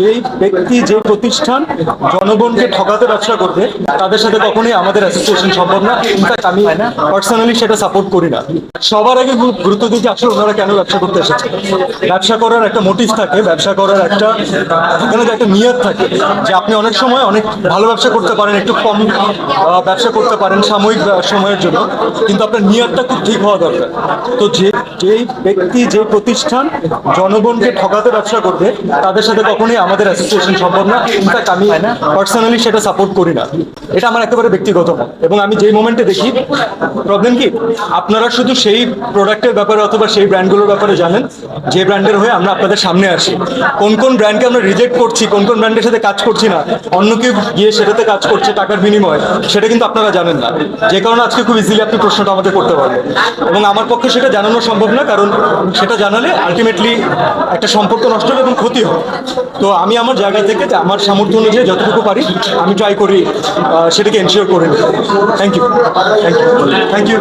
যেই ব্যক্তি, যে প্রতিষ্ঠান জনগণকে ঠকাতে ব্যবসা করবে, তাদের সাথে কখনোই আমাদের অ্যাসোসিয়েশন সম্ভব না। ইনফ্যাক্ট আমি পার্সোনালি সেটা সাপোর্ট করি না। সবার আগে গুরুত্ব দিতে আসলে ওনারা কেন ব্যবসা করতে এসেছে। ব্যবসা করার একটা মোটিভ থাকে, ব্যবসা করার একটা এখানে যে একটা নিয়ত থাকে, যে আপনি অনেক সময় অনেক ভালো ব্যবসা করতে পারেন, একটু কম ব্যবসা করতে পারেন সাময়িক সময়ের জন্য, কিন্তু আপনার নিয়তটা খুব ঠিক হওয়া দরকার। তো যে যেই ব্যক্তি, যে প্রতিষ্ঠান জনগণকে ঠকাতে ব্যবসা করবে, তাদের সাথে কখনোই আমাদের অ্যাসোসিয়েশন সম্ভব না। ইনফ্যাক্ট আমি পার্সোনালি সেটা সাপোর্ট করি না। এটা আমার একেবারে ব্যক্তিগত মত। এবং আমি যেই মোমেন্টে দেখি প্রবলেম কি? আপনারা শুধু সেই প্রোডাক্টের ব্যাপারে অথবা সেই ব্র্যান্ডগুলোর ব্যাপারে জানেন, যে ব্র্যান্ডের হয়ে আমরা আপনাদের সামনে আসি। কোন কোন ব্র্যান্ডকে আমরা রিজেক্ট করছি, কোন কোন ব্র্যান্ডের সাথে কাজ করছি না, অন্য কেউ গিয়ে সেটাতে কাজ করছে টাকার বিনিময়ে, সেটা কিন্তু আপনারা জানেন না। যে কারণে আজকে খুব ইজিলি আপনি প্রশ্নটা আমাদের করতে পারবেন। এবং আমার পক্ষে সেটা জানানো সম্ভব না, কারণ সেটা জানালে আলটিমেটলি একটা সম্পর্ক নষ্ট হবে এবং ক্ষতি হবে। তো আমি আমার জায়গা থেকে আমার সামর্থ্য অনুযায়ী যতটুকু পারি, আমি ট্রাই করি সেটাকে এনশিওর করে। নিই thank you thank you thank you